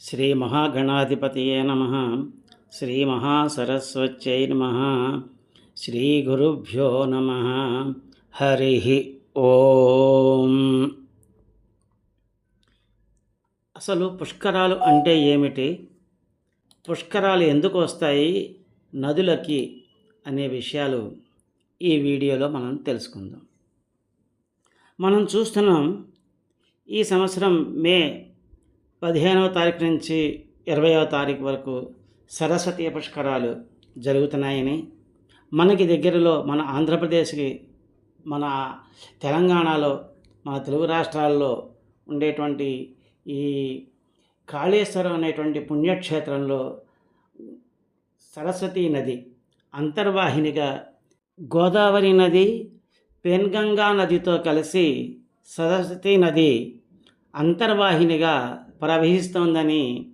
శ్రీ మహాగణాధిపతియే నమ. శ్రీ మహాసరస్వత్యై నమ. శ్రీ గురుభ్యో నమ. హరి ఓం. అసలు పుష్కరాలు అంటే ఏమిటి? పుష్కరాలు ఎందుకు వస్తాయి? నదులకి అనే విషయాలు ఈ వీడియోలో మనం తెలుసుకుందాం. మనం చూస్తున్నాం ఈ సంవత్సరం మే పదిహేనవ తారీఖు నుంచి ఇరవైవ తారీఖు వరకు సరస్వతి పుష్కరాలు జరుగుతున్నాయని మనకి దగ్గరలో మన ఆంధ్రప్రదేశ్కి మన తెలంగాణలో మన తెలుగు రాష్ట్రాల్లో ఉండేటువంటి ఈ కాళేశ్వరం అనేటువంటి పుణ్యక్షేత్రంలో సరస్వతీ నది అంతర్వాహినిగా గోదావరి నది పెన్గంగా నదితో కలిసి సరస్వతీ నది అంతర్వాహినిగా ప్రవహిస్తోందని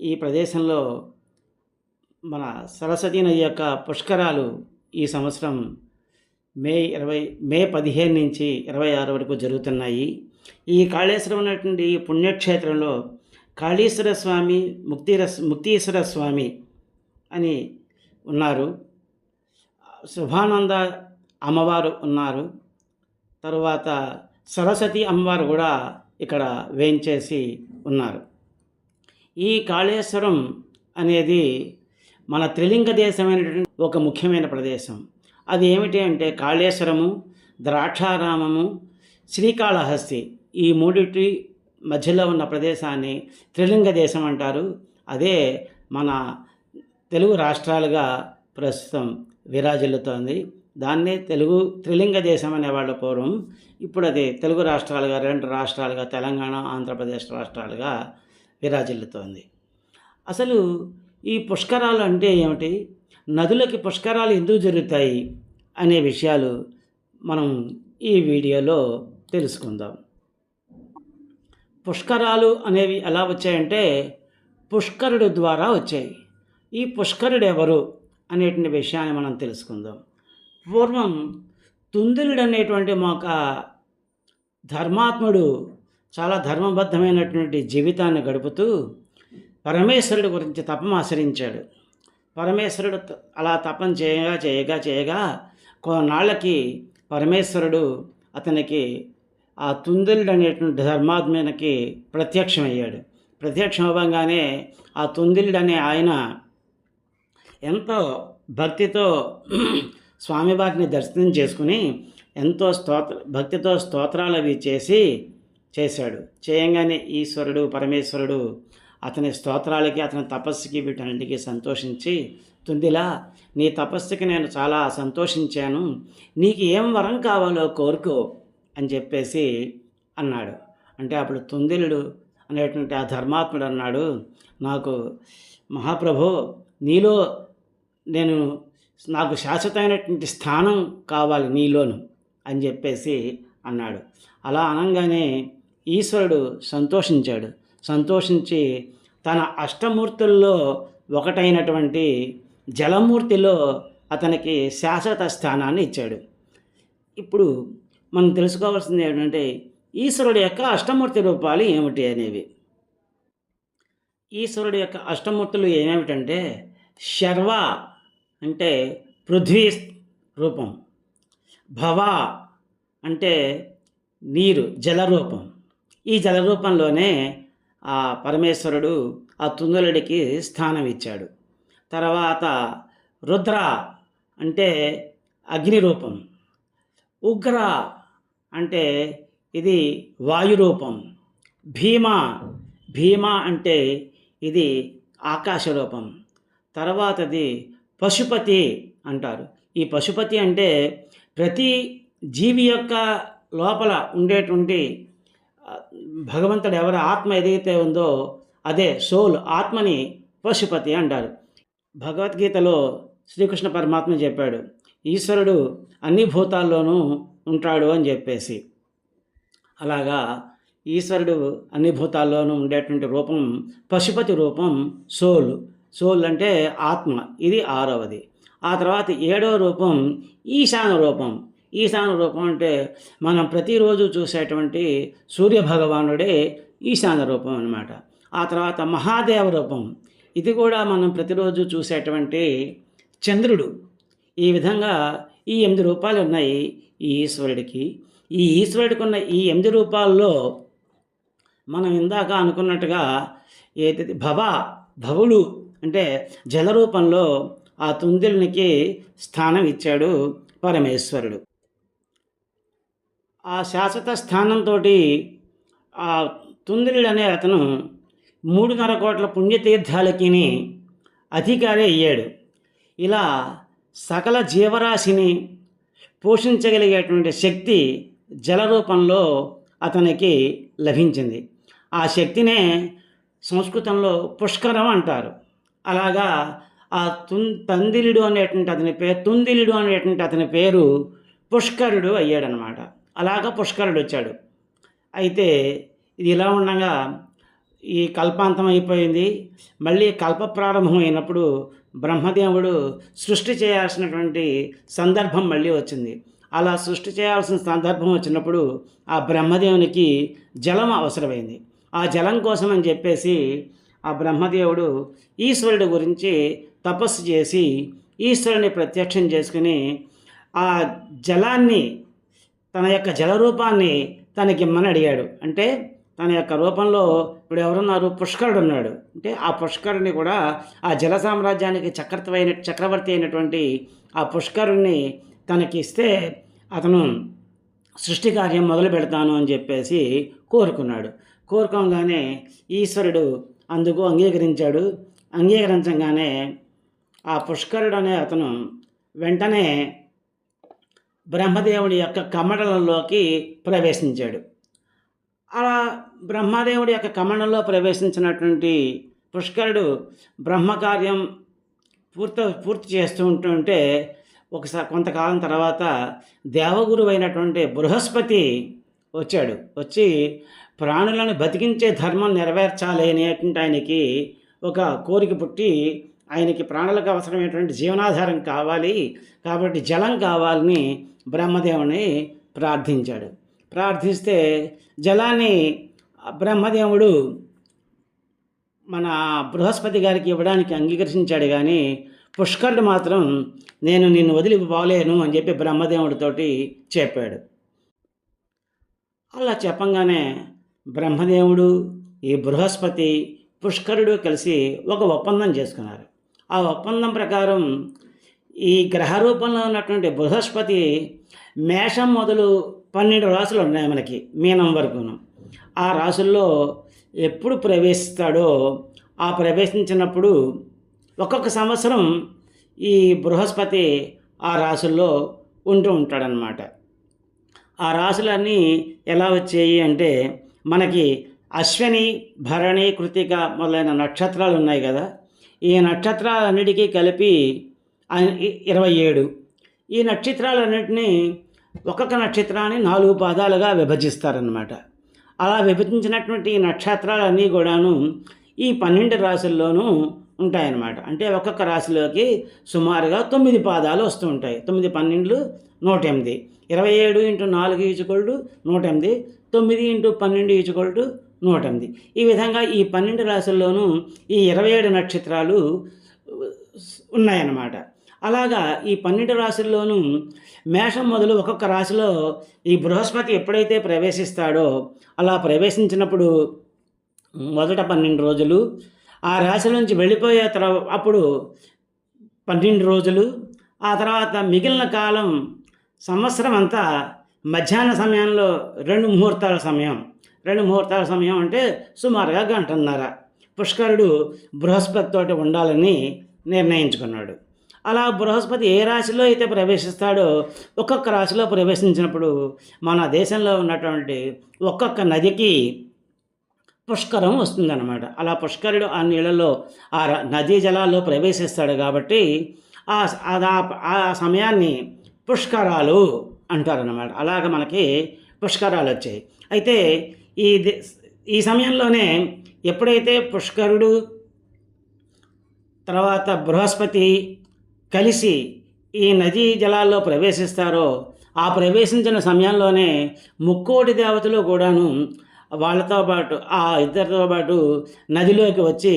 ఈ ప్రదేశంలో మన సరస్వతీ నది యొక్క పుష్కరాలు ఈ సంవత్సరం మే ఇరవై మే పదిహేను నుంచి ఇరవై ఆరు వరకు జరుగుతున్నాయి. ఈ కాళేశ్వరం అనేటువంటి పుణ్యక్షేత్రంలో కాళీశ్వర స్వామి ముక్తిరస్ ముక్తీశ్వర స్వామి అని ఉన్నారు. శుభానంద అమ్మవారు ఉన్నారు. తరువాత సరస్వతి అమ్మవారు కూడా ఇక్కడ వేయించేసి ఉన్నారు. ఈ కాళేశ్వరం అనేది మన త్రిలింగ దేశమైనటువంటి ఒక ముఖ్యమైన ప్రదేశం. అది ఏమిటి అంటే కాళేశ్వరము ద్రాక్షారామము శ్రీకాళహస్తి ఈ మూడిటి మధ్యలో ఉన్న ప్రదేశాన్ని త్రిలింగ దేశం అంటారు. అదే మన తెలుగు రాష్ట్రాలుగా ప్రస్తుతం విరాజిల్లుతోంది. దాన్నే తెలుగు త్రిలింగ దేశం అనేవాళ్ళు పూర్వం. ఇప్పుడు అది తెలుగు రాష్ట్రాలుగా రెండు రాష్ట్రాలుగా తెలంగాణ ఆంధ్రప్రదేశ్ రాష్ట్రాలుగా విరాజిల్లుతోంది. అసలు ఈ పుష్కరాలు అంటే ఏమిటి? నదులకి పుష్కరాలు ఎందుకు జరుగుతాయి అనే విషయాలు మనం ఈ వీడియోలో తెలుసుకుందాం. పుష్కరాలు అనేవి ఎలా వచ్చాయంటే పుష్కరుడు ద్వారా వచ్చాయి. ఈ పుష్కరుడు ఎవరు అనేటువంటి విషయాన్ని మనం తెలుసుకుందాం. పూర్వం తుందిలుడు అనేటువంటి ఒక ధర్మాత్ముడు చాలా ధర్మబద్ధమైనటువంటి జీవితాన్ని గడుపుతూ పరమేశ్వరుడి గురించి తపం ఆచరించాడు. పరమేశ్వరుడు అలా తపం చేయగా చేయగా చేయగా కొన్నాళ్ళకి పరమేశ్వరుడు అతనికి ఆ తుందిలుడు అనేటువంటి ధర్మాత్మకి ప్రత్యక్షమయ్యాడు. ప్రత్యక్షం అవ్వగానే ఆ తుందిలుడు అనే ఆయన ఎంతో భక్తితో స్వామివారిని దర్శనం చేసుకుని ఎంతో స్తోత్ర భక్తితో స్తోత్రాలు అవి చేసి చేశాడు. చేయంగానే ఈశ్వరుడు పరమేశ్వరుడు అతని స్తోత్రాలకి అతని తపస్సుకి వీటన్నిటికీ సంతోషించి తుందిలా నీ తపస్సుకి నేను చాలా సంతోషించాను. నీకు ఏం వరం కావాలో కోరుకో అని చెప్పేసి అన్నాడు. అంటే అప్పుడు తుందిలుడు అనేటువంటి ఆ ధర్మాత్ముడు అన్నాడు నాకు మహాప్రభు నీలో నేను నాకు శాశ్వతమైనటువంటి స్థానం కావాలి నీలోను అని చెప్పేసి అన్నాడు. అలా అనగానే ఈశ్వరుడు సంతోషించాడు. సంతోషించి తన అష్టమూర్తుల్లో ఒకటైనటువంటి జలమూర్తిలో అతనికి శాశ్వత స్థానాన్ని ఇచ్చాడు. ఇప్పుడు మనం తెలుసుకోవాల్సింది ఏంటంటే ఈశ్వరుడు యొక్క అష్టమూర్తి రూపాలు ఏమిటి అనేవి? ఈశ్వరుడు యొక్క అష్టమూర్తులు ఏమేమిటంటే శర్వ అంటే పృథ్వీ రూపం. భవ అంటే నీరు జలరూపం. ఈ జలరూపంలోనే ఆ పరమేశ్వరుడు ఆ తుందలుడికి స్థానం ఇచ్చాడు తర్వాత రుద్ర అంటే అగ్ని రూపం ఉగ్ర అంటే ఇది వాయు రూపం భీమ భీమ అంటే ఇది ఆకాశ రూపం తర్వాతది పశుపతి అంటారు. ఈ పశుపతి అంటే ప్రతి జీవి యొక్క లోపల ఉండేటువంటి భగవంతుడు ఎవరి ఆత్మ ఏదైతే ఉందో అదే సోల్ ఆత్మని పశుపతి అంటారు. భగవద్గీతలో శ్రీకృష్ణ పరమాత్మ చెప్పాడు ఈశ్వరుడు అన్ని భూతాల్లోనూ ఉంటాడు అని చెప్పేసి. అలాగా ఈశ్వరుడు అన్ని భూతాల్లోనూ ఉండేటువంటి రూపం పశుపతి రూపం సోలు. సోల్ అంటే ఆత్మ. ఇది ఆరవది. ఆ తర్వాత ఏడవ రూపం ఈశాన రూపం. ఈశాన రూపం అంటే మనం ప్రతిరోజు చూసేటువంటి సూర్య భగవానుడే ఈశాన రూపం అనమాట ఆ తర్వాత మహాదేవ రూపం. ఇది కూడా మనం ప్రతిరోజు చూసేటువంటి చంద్రుడు. ఈ విధంగా ఈ ఎనిమిది రూపాలు ఉన్నాయి ఈ ఈశ్వరుడికి. ఈ ఈశ్వరుడికి ఉన్న ఈ ఎనిమిది రూపాల్లో మనం ఇందాక అనుకున్నట్టుగా ఏదైతే భవ భవుడు అంటే జలరూపంలో ఆ తుందిలునికి స్థానం ఇచ్చాడు పరమేశ్వరుడు. ఆ శాశ్వత స్థానంతో ఆ తుందిలుడు అనే అతను మూడున్నర కోట్ల పుణ్యతీర్థాలకి అధికారి అయ్యాడు. ఇలా సకల జీవరాశిని పోషించగలిగేటువంటి శక్తి జల రూపంలో అతనికి లభించింది. ఆ శక్తినే సంస్కృతంలో పుష్కరం అంటారు. అలాగా ఆ తున్ తందిలుడు అనేటువంటి అతని పేరు తుందిలుడు అనేటువంటి అతని పేరు పుష్కరుడు అయ్యాడనమాట. అలాగా పుష్కరుడు వచ్చాడు. అయితే ఇది ఇలా ఉండగా ఈ కల్పాంతం అయిపోయింది. మళ్ళీ కల్ప ప్రారంభమైనప్పుడు బ్రహ్మదేవుడు సృష్టి చేయాల్సినటువంటి సందర్భం మళ్ళీ వచ్చింది. అలా సృష్టి చేయాల్సిన సందర్భం వచ్చినప్పుడు ఆ బ్రహ్మదేవునికి జలం అవసరమైంది. ఆ జలం కోసం అని చెప్పేసి ఆ బ్రహ్మదేవుడు ఈశ్వరుడి గురించి తపస్సు చేసి ఈశ్వరుని ప్రత్యక్షం చేసుకుని ఆ జలాన్ని తన యొక్క జల రూపాన్ని తనకిమ్మని అడిగాడు. అంటే తన యొక్క రూపంలో ఇప్పుడు ఎవరున్నారు? పుష్కరుడు ఉన్నాడు. అంటే ఆ పుష్కరుని కూడా ఆ జల సామ్రాజ్యానికి చక్రవర్తి చక్రవర్తి అయినటువంటి ఆ పుష్కరుణ్ణి తనకిస్తే అతను సృష్టి కార్యం మొదలు పెడతాను అని చెప్పేసి కోరుకున్నాడు. కోరుకోగానే ఈశ్వరుడు అందుకు అంగీకరించాడు. అంగీకరించగానే ఆ పుష్కరుడు అనే అతను వెంటనే బ్రహ్మదేవుడి యొక్క కమడలలోకి ప్రవేశించాడు. అలా బ్రహ్మదేవుడి యొక్క కమండంలో ప్రవేశించినటువంటి పుష్కరుడు బ్రహ్మకార్యం పూర్తి పూర్తి చేస్తూ ఉంటుంటే ఒకసారి కొంతకాలం తర్వాత దేవగురు అయినటువంటి బృహస్పతి వచ్చాడు. వచ్చి ప్రాణులను బతికించే ధర్మం నెరవేర్చాలి అనేటువంటి ఆయనకి ఒక కోరిక పుట్టి ఆయనకి ప్రాణులకు అవసరమైనటువంటి జీవనాధారం కావాలి కాబట్టి జలం కావాలని బ్రహ్మదేవుని ప్రార్థించాడు. ప్రార్థిస్తే జలాన్ని బ్రహ్మదేవుడు మన బృహస్పతి గారికి ఇవ్వడానికి అంగీకరించాడు కానీ పుష్కరుడు మాత్రం నేను నిన్ను వదిలి పోలేను అని చెప్పి బ్రహ్మదేవుడితోటి చెప్పాడు. అలా చెప్పంగానే బ్రహ్మదేవుడు ఈ బృహస్పతి పుష్కరుడు కలిసి ఒక ఒప్పందం చేసుకున్నారు. ఆ ఒప్పందం ప్రకారం ఈ గ్రహ రూపంలో ఉన్నటువంటి బృహస్పతి మేషం మొదలు పన్నెండు రాసులు ఉన్నాయి మనకి మీనం వరకును. ఆ రాసుల్లో ఎప్పుడు ప్రవేశిస్తాడో ఆ ప్రవేశించినప్పుడు ఒక్కొక్క సంవత్సరం ఈ బృహస్పతి ఆ రాసుల్లో ఉంటూ ఉంటాడనమాట ఆ రాసులన్నీ ఎలా వచ్చాయి అంటే మనకి అశ్వని భరణి కృతిక మొదలైన నక్షత్రాలు ఉన్నాయి కదా. ఈ నక్షత్రాలన్నిటికీ కలిపి ఇరవై ఏడు. ఈ నక్షత్రాలన్నింటినీ ఒక్కొక్క నక్షత్రాన్ని నాలుగు పాదాలుగా విభజిస్తారనమాట అలా విభజించినటువంటి ఈ నక్షత్రాలన్నీ కూడాను ఈ పన్నెండు రాశుల్లోనూ ఉంటాయన్నమాట. అంటే ఒక్కొక్క రాశిలోకి సుమారుగా తొమ్మిది పాదాలు వస్తూ ఉంటాయి. తొమ్మిది పన్నెండు నూట ఎనిమిది. ఇరవై ఏడు ఇంటూ నాలుగు ఈచుకోళ్ళు నూట ఎనిమిది. తొమ్మిది ఇంటూ పన్నెండు ఈచుకొల్టు నూట ఎనిమిది ఈ విధంగా ఈ పన్నెండు రాశుల్లోనూ ఈ ఇరవై ఏడు నక్షత్రాలు ఉన్నాయన్నమాట. అలాగా ఈ పన్నెండు రాశుల్లోనూ మేషం మొదలు ఒక్కొక్క రాశిలో ఈ బృహస్పతి ఎప్పుడైతే ప్రవేశిస్తాడో అలా ప్రవేశించినప్పుడు మొదట పన్నెండు రోజులు ఆ రాశి నుంచి వెళ్ళిపోయే తర్వాత అప్పుడు పన్నెండు రోజులు ఆ తర్వాత మిగిలిన కాలం సంవత్సరం అంతా మధ్యాహ్న సమయంలో రెండు ముహూర్తాల సమయం. రెండు ముహూర్తాల సమయం అంటే సుమారుగా గంటన్నర. పుష్కరుడు బృహస్పతితోటి ఉండాలని నిర్ణయించుకున్నాడు. అలా బృహస్పతి ఏ రాశిలో అయితే ప్రవేశిస్తాడో ఒక్కొక్క రాశిలో ప్రవేశించినప్పుడు మన దేశంలో ఉన్నటువంటి ఒక్కొక్క నదికి పుష్కరం వస్తుందన్నమాట. అలా పుష్కరుడు ఆ నీళ్ళలో ఆ నదీ జలాల్లో ప్రవేశిస్తాడు కాబట్టి ఆ ఆ సమయాన్ని పుష్కరాలు అంటారన్నమాట. అలాగ మనకి పుష్కరాలు వచ్చాయి. అయితే ఈ ఈ సమయంలోనే ఎప్పుడైతే పుష్కరుడు తర్వాత బృహస్పతి కలిసి ఈ నదీ జలాల్లో ప్రవేశిస్తారో ఆ ప్రవేశించిన సమయంలోనే ముక్కోటి దేవతలు కూడాను వాళ్ళతో పాటు ఆ ఇద్దరితో పాటు నదిలోకి వచ్చి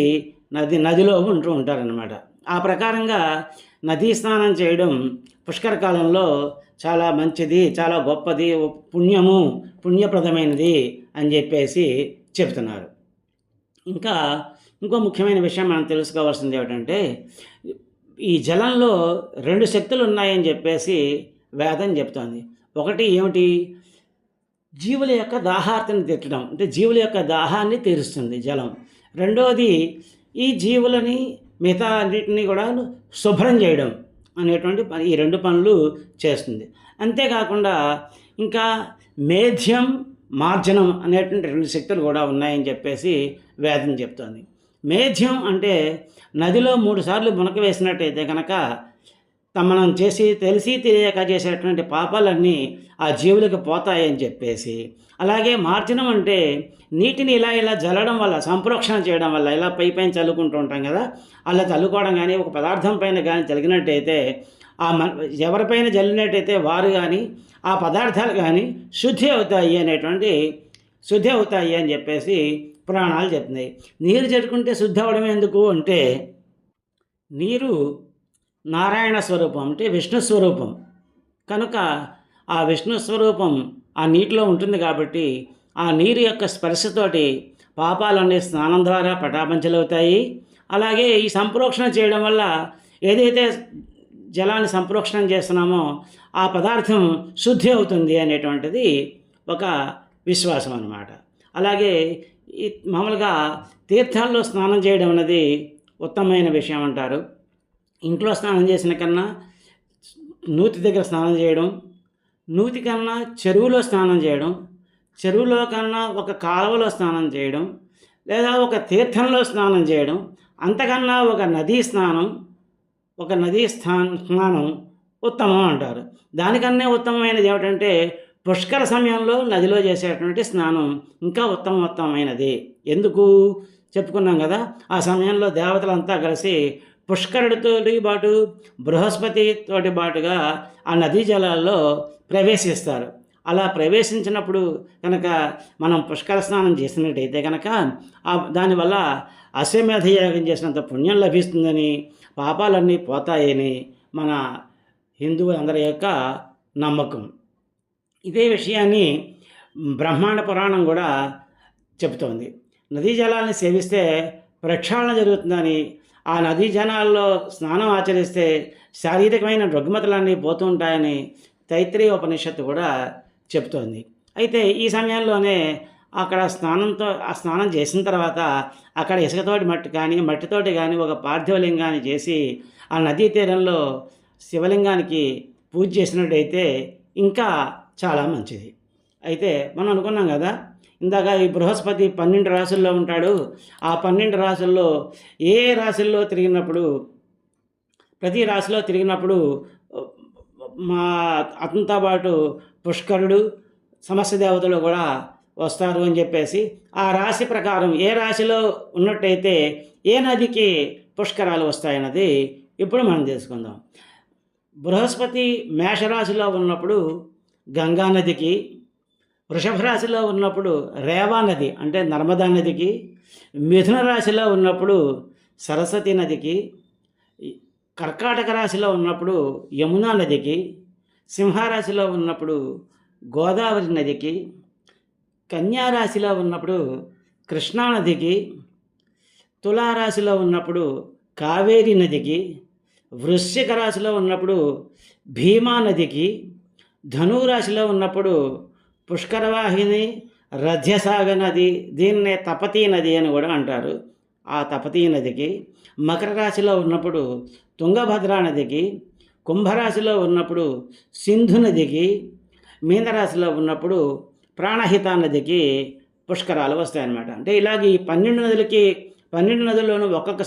నది నదిలో ఉంటూ ఉంటారనమాట ఆ ప్రకారంగా నదీ స్నానం చేయడం పుష్కర కాలంలో చాలా మంచిది చాలా గొప్పది పుణ్యము పుణ్యప్రదమైనది అని చెప్పేసి చెప్తున్నారు ఇంకా ఇంకో ముఖ్యమైన విషయం మనం తెలుసుకోవాల్సింది ఏమిటంటే ఈ జలంలో రెండు శక్తులు ఉన్నాయని చెప్పేసి వేదం చెప్తోంది. ఒకటి ఏమిటి? జీవుల యొక్క దాహార్తిని తిట్టడం అంటే జీవుల యొక్క దాహాన్ని తీరుస్తుంది జలం. రెండవది ఈ జీవులని మిగతా అన్నిటిని కూడా శుభ్రం చేయడం. అనేటువంటి పని ఈ రెండు పనులు చేస్తుంది. అంతేకాకుండా ఇంకా మేధ్యం మార్జనం అనేటువంటి రెండు శక్తులు కూడా ఉన్నాయని చెప్పేసి వేదం చెప్తోంది. మేధ్యం అంటే నదిలో మూడు సార్లు మునక వేసినట్టయితే కనుక మనం చేసి తెలిసి తెలియక చేసేటువంటి పాపాలన్నీ ఆ జీవులకు పోతాయని చెప్పేసి అలాగే మార్జనం అంటే నీటిని ఇలా ఇలా జల్లడం వల్ల సంప్రోక్షణ చేయడం వల్ల ఇలా పై పైన చల్లుకుంటూ ఉంటాం కదా అలా చల్లుకోవడం కానీ ఒక పదార్థం పైన కానీ జరిగినట్టయితే ఆ మ ఎవరిపైన జల్లినట్టయితే వారు కానీ ఆ పదార్థాలు కానీ శుద్ధి అవుతాయి అనేటువంటి శుద్ధి అవుతాయి అని చెప్పేసి పురాణాలు చెప్తున్నాయి. నీరు జరుపుకుంటే శుద్ధి అవడం ఎందుకు అంటే నీరు నారాయణ స్వరూపం అంటే విష్ణు స్వరూపం. కనుక ఆ విష్ణు స్వరూపం ఆ నీటిలో ఉంటుంది కాబట్టి ఆ నీరు యొక్క స్పర్శతోటి పాపాలన్నీ స్నానం ద్వారా పటాపంచలవుతాయి. అలాగే ఈ సంప్రోక్షణ చేయడం వల్ల ఏదైతే జలాన్ని సంప్రోక్షణం చేస్తున్నామో ఆ పదార్థం శుద్ధి అవుతుంది అనేటువంటిది ఒక విశ్వాసం అన్నమాట. అలాగే మామూలుగా తీర్థాల్లో స్నానం చేయడం అనేది ఉత్తమమైన విషయం అంటారు. ఇంట్లో స్నానం చేసిన కన్నా నూతి దగ్గర స్నానం చేయడం నూతి కన్నా చెరువులో స్నానం చేయడం చెరువులో కన్నా ఒక కాలువలో స్నానం చేయడం లేదా ఒక తీర్థంలో స్నానం చేయడం అంతకన్నా ఒక నదీ స్నానం ఒక నదీ స్థా స్నానం ఉత్తమం అంటారు. దానికన్నా ఉత్తమమైనది ఏమిటంటే పుష్కర సమయంలో నదిలో చేసేటువంటి స్నానం ఇంకా ఉత్తమ ఉత్తమమైనది ఎందుకు? చెప్పుకున్నాం కదా ఆ సమయంలో దేవతలంతా కలిసి పుష్కరుడితో పాటు బృహస్పతి తోటి పాటుగా ఆ నదీ జలాల్లో ప్రవేశిస్తారు. అలా ప్రవేశించినప్పుడు కనుక మనం పుష్కర స్నానం చేసినట్టయితే కనుక దానివల్ల అశ్వమేధ యాగం చేసినంత పుణ్యం లభిస్తుందని పాపాలన్నీ పోతాయని మన హిందువులందరి యొక్క నమ్మకం. ఇదే విషయాన్ని బ్రహ్మాండ పురాణం కూడా చెబుతోంది. నదీ జలాన్ని సేవిస్తే ప్రక్షాళన జరుగుతుందని ఆ నదీ జనాల్లో స్నానం ఆచరిస్తే శారీరకమైన రుగ్మతలన్నీ పోతుంటాయని తైత్రీయ ఉపనిషత్తు కూడా చెప్తోంది అయితే ఈ సమయంలోనే అక్కడ స్నానంతో ఆ స్నానం చేసిన తర్వాత అక్కడ ఇసుకతోటి మట్టి కానీ మట్టితోటి కానీ ఒక పార్థివలింగాన్ని చేసి ఆ నదీ తీరంలో శివలింగానికి పూజ చేసినట్టయితే ఇంకా చాలా మంచిది. అయితే మనం అనుకున్నాం కదా ఇందాక ఈ బృహస్పతి పన్నెండు రాసుల్లో ఉంటాడు. ఆ పన్నెండు రాసుల్లో ఏ రాశుల్లో తిరిగినప్పుడు ప్రతి రాశిలో తిరిగినప్పుడు మా అతనితో పాటు పుష్కరుడు సమస్య దేవతలు కూడా వస్తారు అని చెప్పేసి ఆ రాశి ప్రకారం ఏ రాశిలో ఉన్నట్టయితే ఏ నదికి పుష్కరాలు వస్తాయన్నది ఇప్పుడు మనం తెలుసుకుందాం. బృహస్పతి మేషరాశిలో ఉన్నప్పుడు గంగా నదికి వృషభ రాశిలో ఉన్నప్పుడు రేవా నది అంటే నర్మదా నదికి మిథున రాశిలో ఉన్నప్పుడు సరస్వతి నదికి కర్కాటక రాశిలో ఉన్నప్పుడు యమునా నదికి సింహరాశిలో ఉన్నప్పుడు గోదావరి నదికి కన్యారాశిలో ఉన్నప్పుడు కృష్ణానదికి తులారాశిలో ఉన్నప్పుడు కావేరీ నదికి వృశ్చిక రాశిలో ఉన్నప్పుడు భీమా నదికి ధనురాశిలో ఉన్నప్పుడు పుష్కరవాహిని రథ్యసాగ నది దీన్నే తపతీ నది అని కూడా అంటారు. ఆ తపతీ నదికి మకర రాశిలో ఉన్నప్పుడు తుంగభద్రా నదికి కుంభరాశిలో ఉన్నప్పుడు సింధు నదికి మీనరాశిలో ఉన్నప్పుడు ప్రాణహిత నదికి పుష్కరాలు వస్తాయన్నమాట. అంటే ఇలాగ ఈ పన్నెండు నదులకి పన్నెండు నదుల్లోనూ ఒక్కొక్క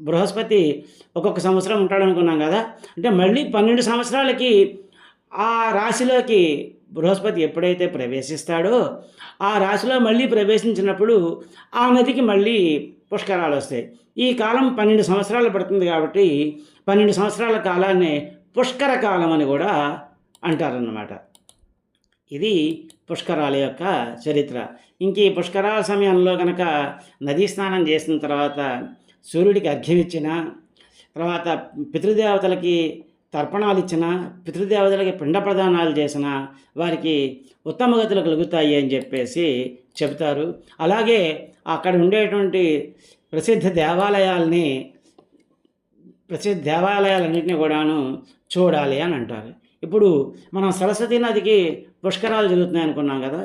బృహస్పతి ఒక్కొక్క సంవత్సరం ఉంటాడు అనుకున్నాం కదా. అంటే మళ్ళీ పన్నెండు సంవత్సరాలకి ఆ రాశిలోకి బృహస్పతి ఎప్పుడైతే ప్రవేశిస్తాడో ఆ రాశిలో మళ్ళీ ప్రవేశించినప్పుడు ఆ నదికి మళ్ళీ పుష్కరాలు వస్తాయి. ఈ కాలం పన్నెండు సంవత్సరాలు పడుతుంది కాబట్టి పన్నెండు సంవత్సరాల కాలాన్ని పుష్కర కాలం అని కూడా అంటారన్నమాట. ఇది పుష్కరాల యొక్క చరిత్ర. ఇంక ఈ పుష్కరాల సమయంలో కనుక నదీ స్నానం చేసిన తర్వాత సూర్యుడికి అర్ఘ్యం ఇచ్చిన తర్వాత పితృదేవతలకి తర్పణాలు ఇచ్చిన పితృదేవతలకి పిండ ప్రదానాలు చేసిన వారికి ఉత్తమ గతులు కలుగుతాయి అని చెప్పేసి చెబుతారు. అలాగే అక్కడ ఉండేటువంటి ప్రసిద్ధ దేవాలయాల్ని ప్రసిద్ధ దేవాలయాలన్నింటినీ కూడాను చూడాలి అని అంటారు. ఇప్పుడు మనం సరస్వతి నదికి పుష్కరాలు జరుగుతున్నాయి అనుకున్నాం కదా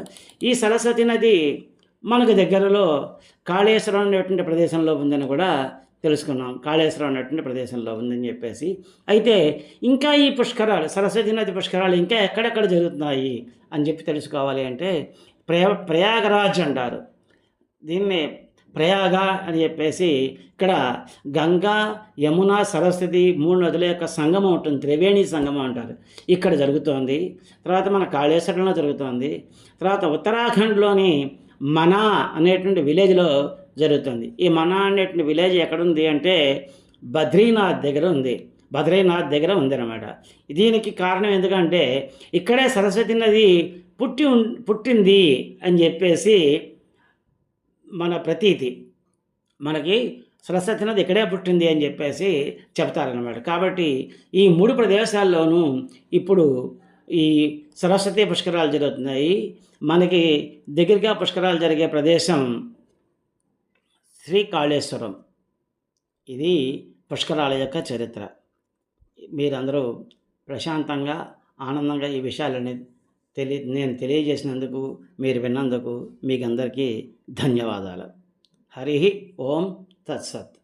ఈ సరస్వతి నది మనకు దగ్గరలో కాళేశ్వరం అనేటువంటి ప్రదేశంలో ఉందని కూడా తెలుసుకున్నాం. కాళేశ్వరం అనేటువంటి ప్రదేశంలో ఉందని చెప్పేసి. అయితే ఇంకా ఈ పుష్కరాలు సరస్వతి నది పుష్కరాలు ఇంకా ఎక్కడెక్కడ జరుగుతున్నాయి అని చెప్పి తెలుసుకోవాలి అంటే ప్రయా ప్రయాగరాజ్ అంటారు. దీన్ని ప్రయాగ అని చెప్పేసి ఇక్కడ గంగా యమున సరస్వతి మూడు నదుల యొక్క సంగమం ఉంటుంది. త్రివేణి సంగమం అంటారు. ఇక్కడ జరుగుతోంది. తర్వాత మన కాళేశ్వరంలో జరుగుతోంది. తర్వాత ఉత్తరాఖండ్లోని మనా అనేటువంటి విలేజ్లో జరుగుతుంది. ఈ మనా అనేటువంటి విలేజ్ ఎక్కడుంది అంటే బద్రీనాథ్ దగ్గర ఉంది. బద్రీనాథ్ దగ్గర ఉంది దీనికి కారణం ఎందుకంటే ఇక్కడే సరస్వతి నది పుట్టి ఉన్- పుట్టింది అని చెప్పేసి మన ప్రతీతి. మనకి సరస్వతి నది ఇక్కడే పుట్టింది అని చెప్పేసి చెప్తారనమాట కాబట్టి ఈ మూడు ప్రదేశాల్లోనూ ఇప్పుడు ఈ సరస్వతి పుష్కరాలు జరుగుతున్నాయి. మనకి దగ్గరగా పుష్కరాలు జరిగే ప్రదేశం శ్రీకాళేశ్వరం. ఇది పుష్కరాల యొక్క చరిత్ర. మీరందరూ ప్రశాంతంగా ఆనందంగా ఈ విషయాలని తెలి నేను తెలియజేసినందుకు మీరు విన్నందుకు మీకు అందరికీ ధన్యవాదాలు. హరి ఓం తత్సత్.